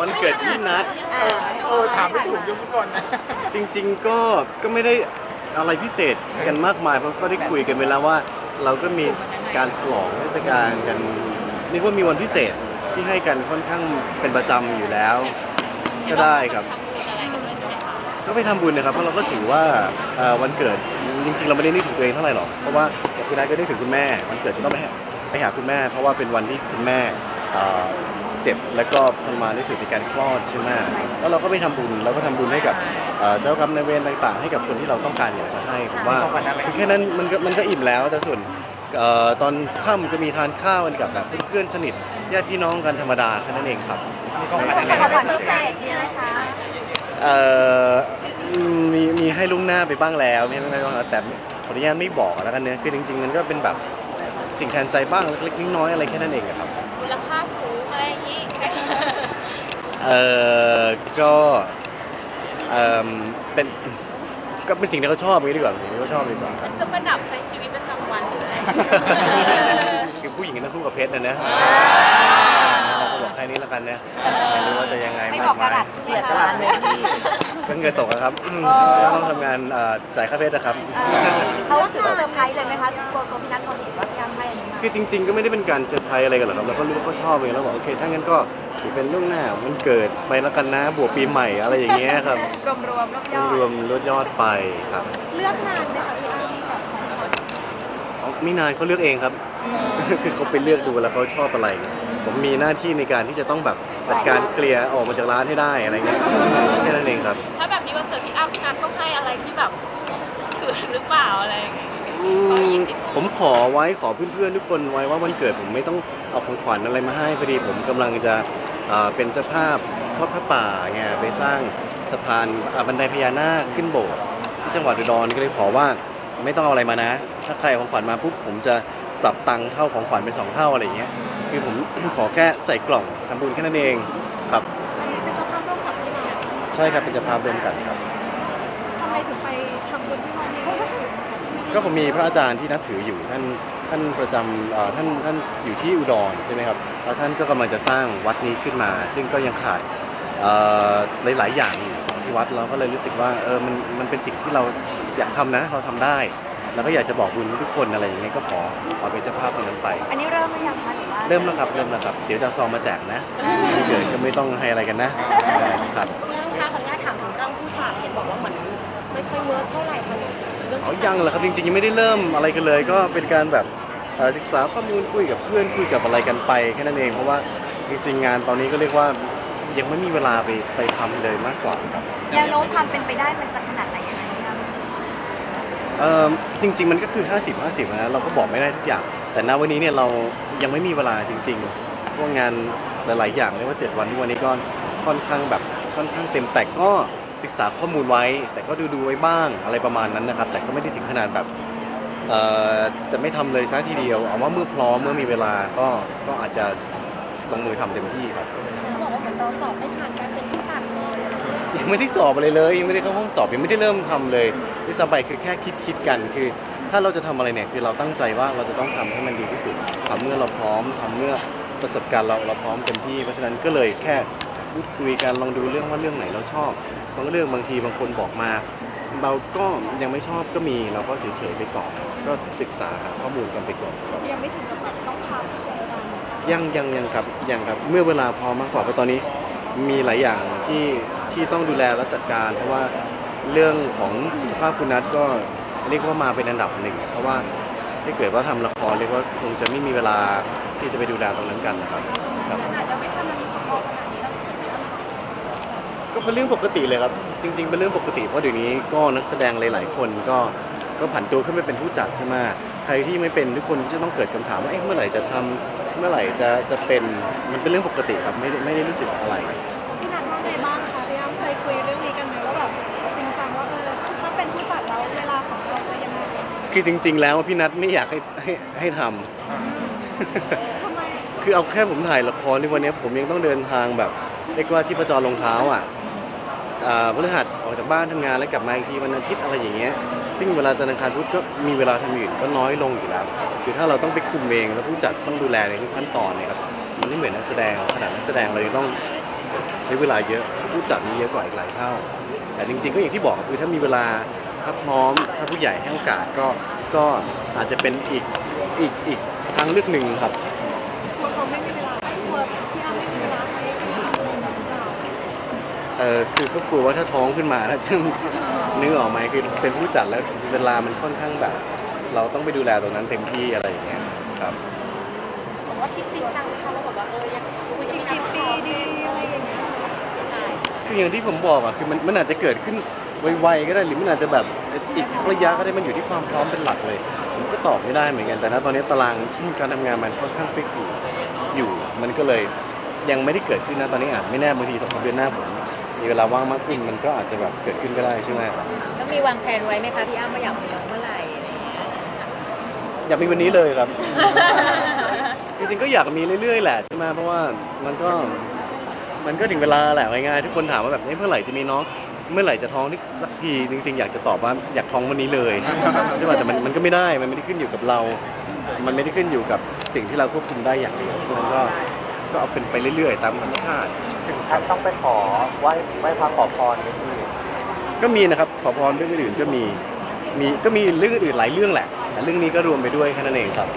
วันเกิดพี่นัทเออเออถามไม่ถูกยุคฟุตบอลนะจริง ๆก็ก็ไม่ได้อะไรพิเศษกันมากมายเพราะก็ได้คุยกันไปแล้วว่า เราก็มีการฉลองเทศกาลกันเรียกว่ามีวันพิเศษที่ให้กันค่อนข้างเป็นประจำอยู่แล้ว ก็ได้ครับก็ไปทำบุญนะครับเพราะเราก็ถือว่าเอ่อวันเกิดจริงๆ เราไม่ได้นึกถึงตัวเองเท่าไหร่หรอกเพราะว่าอย่างคุณนายก็นึกถึงคุณแม่ วันเกิดจะต้องไปหาไปหาคุณแม่ เพราะว่าเป็นวันที่คุณแม่เอ่อ เจ็บแล้วก็ทรมานที่สุดในการคลอดใช่ไหมแล้วเราก็ไปทำบุญเราก็ทำบุญให้กับเอ่อเจ้ากรรมนายเวรต่างๆ ให้กับคนที่เราต้องการอยากจะให้ผมว่าคือแค่นั้นมันก็มันก็อิ่มแล้วแต่ส่วนเอ่อตอนค่ำก็มีทานข้าวกันกับแบบเพื่อนๆสนิทญาติพี่น้องกันธรรมดาแค่นั้นเองครับมีของขวัญอะไรแต่ให้ของขกัวันญพิเศษเนี่ยนะคะเอ่อมีมีให้ลุงหน้าไปบ้างแล้วมีให้ลุงหน้าไปบ้างแล้วแต่ขออนุญาตไม่บอกแล้วกันเนื้อะคือจริงๆมันก็เป็นแบบสิ่งแทนใจบ้างเล็กๆน้อยๆอะไรแค่นั้นเองอะครับ เอ่อก็เอ่อเป็นก็เป็นสิ่งที่เขาชอบอย่างนี้ดีกว่าเป็นสิ่งที่เขาชอบดีกว่ามันคือประดับใช้ชีวิตประจำวันหรืออะไรคือผู้หญิงต้องคู่กับเพชรนะนะเราก็บอกแค่นี้แล้วกันนะไม่รู้ว่าจะยังไงไม่มากบอกกมาระยดับใช่ไหมคะก็เงินตกอะครับอืมก็ต้องทำงานเอ่อจ่ายค่าเพชรนะครับเขารู้สึกว่าเซอร์ไพรส์เลยไหมคะตัวตัวพี่นัทเขาเห็นว่าพี่อ้ำให้อันนี้มา คือจริง ๆ ก็ไม่ได้เป็นการเซอร์ไพรส์อะไรกันหรอกครับเราก็รู้ว่าเขาชอบเองแล้วบอกโอเคถ้างั้นก็ถือเป็นล่วงหน้ามันเกิดไปแล้วกันนะบวกปีใหม่อะไรอย่างเงี้ยครับรวมรวมรวมยอดรวมลดยอดไปครับเลือกนานไหมคะพี่อ้ำกับของขวัญอ๋อไม่นานเขาเลือกเองครับ คือเขาไปเลือกดูแล้วเขาชอบอะไรผมมีหน้าที่ในการที่จะต้องแบบจัดการเคลียร์ออกมาจากร้านให้ได้อะไรเงี้ยแค่นั้นเองครับ ถ้าแบบนี้วันเกิดพี่อ้ำพี่นัทต้องให้อะไรที่แบบคือหรือเปล่าอะไรอย่างเงี้ย อืมผมขอไว้ขอเพื่อนๆทุกคนไว้ว่าวันเกิดผมไม่ต้องเอาของขวัญอะไรมาให้พอดีผมกำลังจะเอ่อเป็นเจ้าภาพทอดพระป่าไงไปสร้างสะพานอ่าบันไดพญานาคขึ้นโบสถ์ที่จังหวัดอุดรก็เลยขอว่าไม่ต้องเอาอะไรมานะ ถ้าใครเอาของขวัญมาปุ๊บผมจะปรับตังค์เท่าของขวัญเป็นสองเท่าอะไรอย่างเงี้ยคือผม ขอแค่ใส่กล่องทำบุญแค่นั้นเองครับอันนี้เป็นเจ้าภาพร่วมกับพี่นัทใช่ครับเป็นเจ้าภาพร่วมกันครับ ทำไมถึงไปทำบุญที่โรงเรียน ก็ผมมีพระอาจารย์ที่นับถืออยู่ท่านท่านประจำเอ่อท่านท่านอยู่ที่อุดรใช่ไหมครับแล้วท่านก็กำลังจะสร้างวัดนี้ขึ้นมา ซึ่งก็ยังขาดเอ่อหลาย ๆ อย่างอยู่ที่วัดเราก็เลยรู้สึกว่าเออมันมันเป็นสิ่งที่เราอยากทำนะ เราทำได้ แล้วก็อยากจะบอกบุญทุกคนอะไรอย่างเงี้ยก็ขอขอเป็นเจ้าภาพตรงนั้นไป อันนี้เริ่มหรือยังคะหรือว่าเริ่มแล้วครับเริ่มแล้วครับเดี๋ยวจะเอาซองมาแจกนะวันเกิดก็ไม่ต้องให้อะไรกันนะครับเรื่องค่าขออนุญาตถามถึงเรื่องผู้จัดเห็นบอกว่าเหมือนไม่ค่อยเวิร์กเท่าไหร่ค่ะเรื่องอ๋อยังเหรอครับจริงๆยังไม่ได้เริ่มอะไรกันเลย ก็เป็นการแบบเอ่อศึกษาข้อมูลคุยกับเพื่อนคุยกับอะไรกันไปแค่นั้นเองเพราะว่าจริงๆงานตอนนี้ก็เรียกว่ายังไม่มีเวลาไปไปทำเลยมากกว่าครับ แนวโน้มความเป็นไปได้มันจะขนาดไหนยังไงพี่อ้ำเอ่อจริงๆมันก็คือ 50 50นะเราก็บอกไม่ได้ทุกอย่าง แต่ณวันนี้เนี่ยเรายังไม่มีเวลาจริงๆเพราะงานหลายๆอย่างเรียกว่า 7 วันทุกวันนี้ก็ค่อนข้างแบบค่อนข้างเต็มแต่ก็ ศึกษาข้อมูลไว้ แต่ก็ดูดูๆไว้บ้างอะไรประมาณนั้นนะครับ แต่ก็ไม่ได้ถึงขนาดแบบเอ่อจะไม่ทำเลยซะทีเดียวเอาว่าเมื่อพร้อมเมื่อมีเวลาก็ก็อาจจะลงมือทำเต็มที่ครับเขาบอกว่าเหมือนเราสอบไม่ผ่านการเป็นผู้จัดเลยยังไม่ได้สอบอะไรเลยยังไม่ได้เข้าห้องสอบยังไม่ได้เริ่มทำเลยที่สบายคือแค่คิดคิดกันคือ ถ้าเราจะทำอะไรเนี่ยคือเราตั้งใจว่าเราจะต้องทำให้มันดีที่สุดทำเมื่อเราพร้อมทำเมื่อประสบการณ์เราเราพร้อมเต็มที่เพราะฉะนั้นก็เลยแค่ พูดคุยกันลองดูเรื่องว่าเรื่องไหนเราชอบบางเรื่องบางทีบางคนบอกมา เราก็ยังไม่ชอบก็มีเราก็เฉยๆไปก่อน ก็ศึกษาหาข้อมูลกันไปก่อนยังไม่ถึงกับแบบต้องพักเลยนะยังยังยังครับยังครับเมื่อเวลาพอมากกว่าเพราะตอนนี้มีหลายอย่างที่ที่ต้องดูแลและจัดการ เพราะว่าเรื่องของสุขภาพคุณนัทก็เรียกว่ามาเป็นอันดับหนึ่ง เพราะว่าถ้าเกิดว่าทำละครเรียกว่าคงจะไม่มีเวลาที่จะไปดูแลตรงนั้นกันนะครับ เป็นเรื่องปกติเลยครับ จริง ๆ เป็นเรื่องปกติเพราะเดี๋ยวนี้ก็นักแสดงหลายๆ คนก็ก็ผันตัวขึ้นไปเป็นผู้จัดใช่ไหมใครที่ไม่เป็นทุกคนจะต้องเกิดคำถามว่าเอ๊ะเมื่อไหร่จะทำเมื่อไหร่จะจะเป็นมันเป็นเรื่องปกติครับไม่ได้ไม่ได้รู้สึกอะไรพี่นัทว่าไงบ้างคะพี่อ้ำเคยคุยเรื่องนี้กันไหมว่าแบบจริงจังว่าเออถ้าเป็นผู้จัดแล้วเวลาของเราจะยังไงคือจริง ๆ แล้วพี่นัทไม่อยากให้ให้ให้ทำทำไมคือเอาแค่ผมถ่ายละครในวันนี้ผมยังต้องเดินทางแบบเรียกว่าชีพจรลงเท้าอะอ่า พฤหัสออกจากบ้านทำงานแล้วกลับมาอีกทีวันอาทิตย์อะไรอย่างเงี้ย ซึ่งเวลาจันทร์อังคารพุธก็มีเวลาทำอย่างอื่นก็น้อยลงอยู่แล้ว คือถ้าเราต้องไปคุมเองแล้วผู้จัดต้องดูแลในทุกขั้นตอนเนี่ยครับ มันไม่เหมือนนักแสดงขนาดนักแสดงเราต้องใช้เวลาเยอะ ผู้จัดมีเยอะกว่าอีกหลายเท่า แต่จริง ๆ ก็อย่างที่บอกคือถ้ามีเวลาถ้าพร้อมถ้าผู้ใหญ่ให้โอกาสก็ก็อาจจะเป็นอีกอีกอีกทางเลือกหนึ่งครับ ออคือก็กลัวว่าถ้าท้องขึ้นมาแล้วจะนึกออกไหมคือเป็นผู้จัดแล้วเวลามันค่อนข้างแบบ เราต้องไปดูแลตรงนั้นเต็มที่อะไรอย่างเงี้ยครับบอกว่าคิดจริงจังไหมคะว่าแบบว่าเออยังคุยอีกกักี่นปีดีอะไรอย่างเงี้ยใช่คืออย่างที่ผมบอกอะคือมันมันอาจจะเกิดขึ้นไวๆก็ได้หรือมันอาจจะแบบอีกสักระยะก็ได้มันอยู่ที่ความพร้อมเป็นหลักเลย ผมก็ตอบไม่ได้เหมือนกันแต่ณตอนนี้ตารางการทำงานมันค่อนข้างฟิกอยู่อยู่ มันก็เลยยังไม่ได้เกิดขึ้นนะตอนนี้อาจไม่แน่บางทีสองสามเดือนหน้าผม มีเวลาว่างมากขึ้นมันก็อาจจะแบบเกิดขึ้นก็ได้ใช่ไหมแล้วมีวางแผนไว้ไหมคะพี่อ้ำว่าอยากมีน้องเมื่อไหร่อะไรอย่างเงี้ยอยากมีวันนี้เลยครับ จริงๆก็อยากมีเรื่อยๆแหละใช่ไหมเพราะว่ามันก็มันก็ถึงเวลาแหละง่ายๆทุกคนถามว่าแบบเอ๊ะเมื่อไหร่จะมีน้องเมื่อไหร่จะท้องที่สักทีจริง ๆ อยากจะตอบว่าอยากท้องวันนี้เลยใช่ป่ะแต่มันมันก็ไม่ได้มันไม่ได้ขึ้นอยู่กับเรา มันไม่ได้ขึ้นอยู่กับสิ่งที่เราควบคุมได้อย่างเดียวฉะนั้นก็ก็เอาเป็นไปเรื่อยๆ ตามธรรมชาติ ท่านต้องไปขอไหว้ไหว้พระขอพรนี่คือก็มีนะครับขอพรเรื่องอื่นๆก็มีมีก็มีเรื่องอื่นๆหลายเรื่องแหละแต่เรื่องนี้ก็รวมไปด้วยแค่นั้นเองครับ